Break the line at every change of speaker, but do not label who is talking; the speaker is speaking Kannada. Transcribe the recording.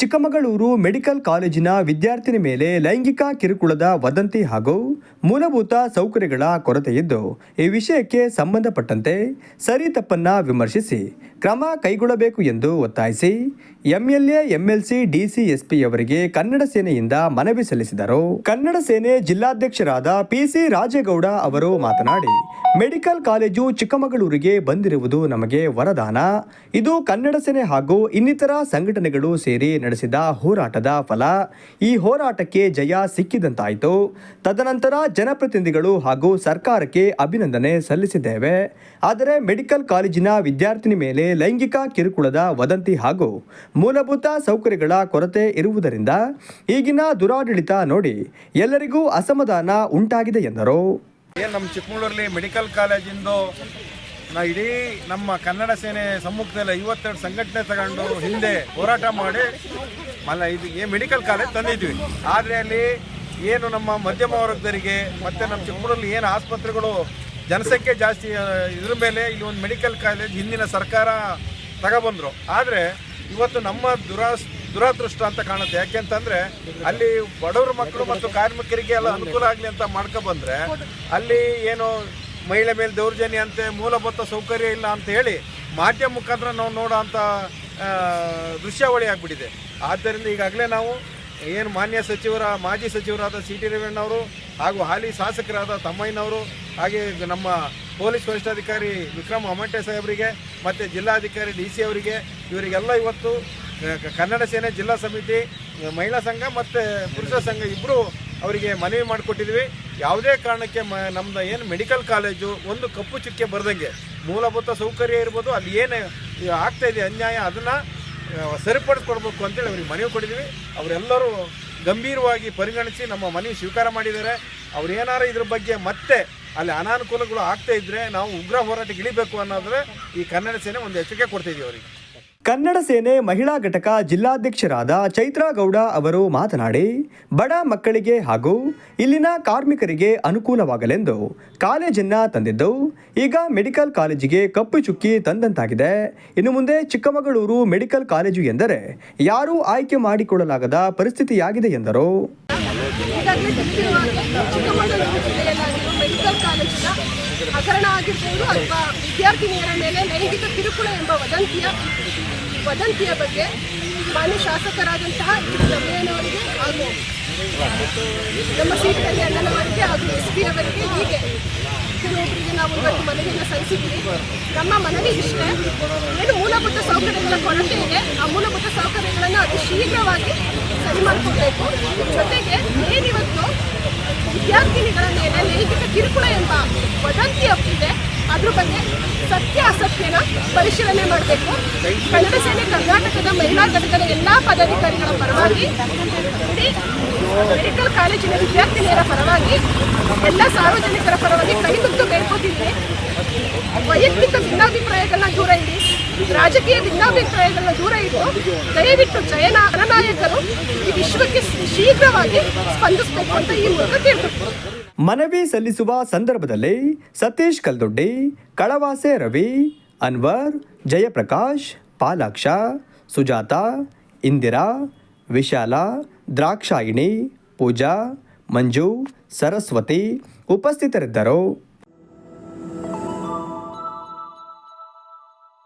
ಚಿಕ್ಕಮಗಳೂರು ಮೆಡಿಕಲ್ ಕಾಲೇಜಿನ ವಿದ್ಯಾರ್ಥಿನಿ ಮೇಲೆ ಲೈಂಗಿಕ ಕಿರುಕುಳದ ವದಂತಿ ಹಾಗೂ ಮೂಲಭೂತ ಸೌಕರ್ಯಗಳ ಕೊರತೆಯಿದ್ದು, ಈ ವಿಷಯಕ್ಕೆ ಸಂಬಂಧಪಟ್ಟಂತೆ ಸರಿ ತಪ್ಪನ್ನ ವಿಮರ್ಶಿಸಿ ಕ್ರಮ ಕೈಗೊಳ್ಳಬೇಕು ಎಂದು ಒತ್ತಾಯಿಸಿ ಎಂಎಲ್ಎ, ಎಂಎಲ್ಸಿ, ಡಿಸಿ ಎಸ್ಪಿಯವರಿಗೆ ಕನ್ನಡ ಸೇನೆಯಿಂದ ಮನವಿ ಸಲ್ಲಿಸಿದರು. ಕನ್ನಡ ಸೇನೆ ಜಿಲ್ಲಾಧ್ಯಕ್ಷರಾದ ಪಿಸಿ ರಾಜೇಗೌಡ ಅವರು ಮಾತನಾಡಿ, ಮೆಡಿಕಲ್ ಕಾಲೇಜು ಚಿಕ್ಕಮಗಳೂರಿಗೆ ಬಂದಿರುವುದು ನಮಗೆ ವರದಾನ. ಇದು ಕನ್ನಡ ಸೇನೆ ಹಾಗೂ ಇನ್ನಿತರ ಸಂಘಟನೆಗಳು ಸೇರಿ ನಡೆಸಿದ ಹೋರಾಟದ ಫಲ. ಈ ಹೋರಾಟಕ್ಕೆ ಜಯ ಸಿಕ್ಕಿದಂತಾಯಿತು. ತದನಂತರ ಜನಪ್ರತಿನಿಧಿಗಳು ಹಾಗೂ ಸರ್ಕಾರಕ್ಕೆ ಅಭಿನಂದನೆ ಸಲ್ಲಿಸಿದ್ದೇವೆ. ಆದರೆ ಮೆಡಿಕಲ್ ಕಾಲೇಜಿನ ವಿದ್ಯಾರ್ಥಿನಿ ಮೇಲೆ ಲೈಂಗಿಕ ಕಿರುಕುಳದ ವದಂತಿ ಹಾಗೂ ಮೂಲಭೂತ ಸೌಕರ್ಯಗಳ ಕೊರತೆ ಇರುವುದರಿಂದ ಈಗಿನ ದುರಾಡಳಿತ ನೋಡಿ ಎಲ್ಲರಿಗೂ ಅಸಮಾಧಾನ ಉಂಟಾಗಿದೆ ಎಂದರು.
ನಮ್ಮ ಚಿಕ್ಕಮಗಳೂರಲ್ಲಿ ಮೆಡಿಕಲ್ ಕಾಲೇಜಿಂದು ನಾ ಇಡೀ ನಮ್ಮ ಕನ್ನಡ ಸೇನೆ ಸಮ್ಮುಖದಲ್ಲಿ ಐವತ್ತೆರಡು ಸಂಘಟನೆ ತಗೊಂಡು ಹಿಂದೆ ಹೋರಾಟ ಮಾಡಿ ಮಲ್ಲ ಇದು ಮೆಡಿಕಲ್ ಕಾಲೇಜ್ ತಂದಿದ್ವಿ. ಆದರೆ ಅಲ್ಲಿ ಏನು ನಮ್ಮ ಮಧ್ಯಮ ವರ್ಗದವರಿಗೆ ಮತ್ತು ನಮ್ಮ ಚಿಕ್ಕಮಗಳೂರಲ್ಲಿ ಏನು ಆಸ್ಪತ್ರೆಗಳು ಜನಸಂಖ್ಯೆ ಜಾಸ್ತಿ ಇದ್ರ ಮೇಲೆ ಇಲ್ಲಿ ಒಂದು ಮೆಡಿಕಲ್ ಕಾಲೇಜ್ ಹಿಂದಿನ ಸರ್ಕಾರ ತಗೊಬಂದರು. ಆದರೆ ಇವತ್ತು ನಮ್ಮ ದುರಾಸ್ ದುರಾದೃಷ್ಟ ಅಂತ ಕಾಣುತ್ತೆ. ಯಾಕೆಂತಂದ್ರೆ ಅಲ್ಲಿ ಬಡವರ ಮಕ್ಕಳು ಮತ್ತು ಕಾರ್ಮಿಕರಿಗೆ ಎಲ್ಲ ಅನುಕೂಲ ಆಗಲಿ ಅಂತ ಮಾಡ್ಕೊಬಂದ್ರೆ ಅಲ್ಲಿ ಏನು ಮಹಿಳೆ ಮೇಲೆ ದೌರ್ಜನ್ಯ ಅಂತೆ, ಮೂಲಭೂತ ಸೌಕರ್ಯ ಇಲ್ಲ ಅಂತ ಹೇಳಿ ಮಾಧ್ಯಮ ಮುಖಾಂತರ ನಾವು ನೋಡೋ ಅಂಥ ದೃಶ್ಯಾವಳಿ ಆಗಿಬಿಟ್ಟಿದೆ. ಆದ್ದರಿಂದ ಈಗಾಗಲೇ ನಾವು ಏನು ಮಾನ್ಯ ಸಚಿವರ, ಮಾಜಿ ಸಚಿವರಾದ ಸಿ ಟಿ ರೇವಣ್ಣವರು ಹಾಗೂ ಹಾಲಿ ಶಾಸಕರಾದ ತಮ್ಮಯ್ಯನವರು ಹಾಗೆ ನಮ್ಮ ಪೊಲೀಸ್ ವರಿಷ್ಠಾಧಿಕಾರಿ ವಿಕ್ರಮ್ ಅಮಂಟೆ ಸಾಹೇಬರಿಗೆ, ಮತ್ತು ಜಿಲ್ಲಾಧಿಕಾರಿ ಡಿ ಸಿ ಅವರಿಗೆ, ಇವರಿಗೆಲ್ಲ ಇವತ್ತು ಕನ್ನಡ ಸೇನೆ ಜಿಲ್ಲಾ ಸಮಿತಿ, ಮಹಿಳಾ ಸಂಘ ಮತ್ತು ಪುರುಷ ಸಂಘ ಇಬ್ಬರು ಅವರಿಗೆ ಮನವಿ ಮಾಡಿಕೊಟ್ಟಿದ್ವಿ. ಯಾವುದೇ ಕಾರಣಕ್ಕೆ ಮ ನಮ್ಮದು ಏನು ಮೆಡಿಕಲ್ ಕಾಲೇಜು ಒಂದು ಕಪ್ಪು ಚುಕ್ಕೆ ಬರೆದಂಗೆ, ಮೂಲಭೂತ ಸೌಕರ್ಯ ಇರ್ಬೋದು, ಅಲ್ಲಿ ಏನು ಆಗ್ತಾ ಇದೆ ಅನ್ಯಾಯ, ಅದನ್ನು ಸರಿಪಡಿಸ್ಕೊಡ್ಬೇಕು ಅಂತೇಳಿ ಅವ್ರಿಗೆ ಮನವಿ ಕೊಟ್ಟಿದ್ದೀವಿ. ಅವರೆಲ್ಲರೂ ಗಂಭೀರವಾಗಿ ಪರಿಗಣಿಸಿ ನಮ್ಮ ಮನವಿ ಸ್ವೀಕಾರ ಮಾಡಿದ್ದಾರೆ. ಅವ್ರು ಏನಾರು ಇದ್ರ ಬಗ್ಗೆ ಮತ್ತೆ ಅಲ್ಲಿ ಅನಾನುಕೂಲಗಳು ಆಗ್ತಾ ಇದ್ರೆ ನಾವು ಉಗ್ರ ಹೋರಾಟಕ್ಕೆ ಇಳಿಬೇಕು ಅನ್ನೋದ್ರೆ ಈ ಕನ್ನಡ ಸೇನೆ ಒಂದು ಎಚ್ಚರಿಕೆ ಕೊಡ್ತಿದ್ದೀವಿ ಅವರಿಗೆ.
ಕನ್ನಡ ಸೇನೆ ಮಹಿಳಾ ಘಟಕ ಜಿಲ್ಲಾಧ್ಯಕ್ಷರಾದ ಚೈತ್ರಾ ಗೌಡ ಅವರು ಮಾತನಾಡಿ, ಬಡ ಮಕ್ಕಳಿಗೆ ಹಾಗೂ ಇಲ್ಲಿನ ಕಾರ್ಮಿಕರಿಗೆ ಅನುಕೂಲವಾಗಲೆಂದು ಕಾಲೇಜನ್ನ ತಂದಿದ್ದು, ಈಗ ಮೆಡಿಕಲ್ ಕಾಲೇಜಿಗೆ ಕಪ್ಪು ಚುಕ್ಕಿ ತಂದಂತಾಗಿದೆ. ಇನ್ನು ಮುಂದೆ ಚಿಕ್ಕಮಗಳೂರು ಮೆಡಿಕಲ್ ಕಾಲೇಜು ಎಂದರೆ ಯಾರೂ ಆಯ್ಕೆ ಮಾಡಿಕೊಳ್ಳಲಾಗದ ಪರಿಸ್ಥಿತಿಯಾಗಿದೆ ಎಂದರು.
ಈಗಾಗಲೇ ತಿಳಿದಿರುವ ಚಿಕ್ಕಮಗಳೂರು ಜಿಲ್ಲೆಯಲ್ಲಾಗಿರುವ ಮೆಡಿಕಲ್ ಕಾಲೇಜಿನ ಹಗರಣ ಆಗಿರ್ಬೋದು ಅಥವಾ ವಿದ್ಯಾರ್ಥಿನಿಯರ ಮೇಲೆ ಲೈಂಗಿಕ ಕಿರುಕುಳ ಎಂಬ ವದಂತಿಯ ವದಂತಿಯ ಬಗ್ಗೆ ಮಾನ್ಯ ಶಾಸಕರಾದಂತಹ ರಮಣನವರಿಗೆ ಹಾಗೂ ನಮ್ಮ ಸೀಟಲ್ಲಿ ಅಣ್ಣನವರಿಗೆ ಹಾಗೂ ಎಸ್ ಪಿ ಅವರಿಗೆ ಹೀಗೆ ಕೆಲವೊಬ್ಬರಿಗೆ ನಾವು ಇವತ್ತು ಮನವಿಯನ್ನು ಸಲ್ಲಿಸಿದ್ದೀವಿ. ನಮ್ಮ ಮನವಿ ಇಷ್ಟೇ. ಏನು ಮೂಲಭೂತ ಸೌಕರ್ಯಗಳ ಕೊರತೆ ಇದೆ. ಆ ಮೂಲಭೂತ ಸೌಕರ್ಯಗಳನ್ನು ಅತಿ ಶೀಘ್ರವಾಗಿ ಸರಿ ಮಾಡಿಕೊಡ್ಬೇಕು. ಜೊತೆಗೆ ಏನಿವತ್ತು ವಿದ್ಯಾರ್ಥಿನಿಗಳ ಮೇಲೆ ಲೈಂಗಿಕ ಕಿರುಕುಳ ಎಂಬ ವದಂತಿ ಹಬ್ಬಿದೆ, ಅದ್ರ ಬಗ್ಗೆ ಸತ್ಯ ಅಸತ್ಯನ ಪರಿಶೀಲನೆ ಮಾಡಬೇಕು. ಕನ್ನಡ ಸೇನೆ, ಕರ್ನಾಟಕದ ಮಹಿಳಾ ಘಟಕದ ಎಲ್ಲಾ ಪದಾಧಿಕಾರಿಗಳ ಪರವಾಗಿ ಮೆಡಿಕಲ್ ಕಾಲೇಜಿನ ವಿದ್ಯಾರ್ಥಿನಿಯರ ಪರವಾಗಿ, ಎಲ್ಲ ಸಾರ್ವಜನಿಕರ ಪರವಾಗಿ ಕೈ ಮುಗಿದು ಬೇಡ್ಕೋತಿದ್ವಿ ವೈಯಕ್ತಿಕ ಭಿನ್ನಾಭಿಪ್ರಾಯಗಳನ್ನ ದೂರ ರಾಜಕೀಯ ಭಿನ್ನಾಭಿಪ್ರಾಯಗಳನ್ನ ದೂರ ಇಟ್ಟು ದಯವಿಟ್ಟು ಜಯನ ಜನನಾಯಕರು ಈ ವಿಶ್ವಕ್ಕೆ ಶೀಘ್ರವಾಗಿ ಸ್ಪಂದಿಸಬೇಕು ಅಂತ ಈ ಮೂಲಕ ಕೇಳ್ಬೇಕು
ಮನವಿ ಸಲ್ಲಿಸುವ ಸಂದರ್ಭದಲ್ಲಿ ಸತೀಶ್ ಕಲ್ದೊಡ್ಡಿ, ಕಳವಾಸೆ ರವಿ, ಅನ್ವರ್, ಜಯಪ್ರಕಾಶ್, ಪಾಲಾಕ್ಷ, ಸುಜಾತ, ಇಂದಿರಾ, ವಿಶಾಲ, ದ್ರಾಕ್ಷಾಯಿಣಿ, ಪೂಜಾ, ಮಂಜು, ಸರಸ್ವತಿ ಉಪಸ್ಥಿತರಿದ್ದರು.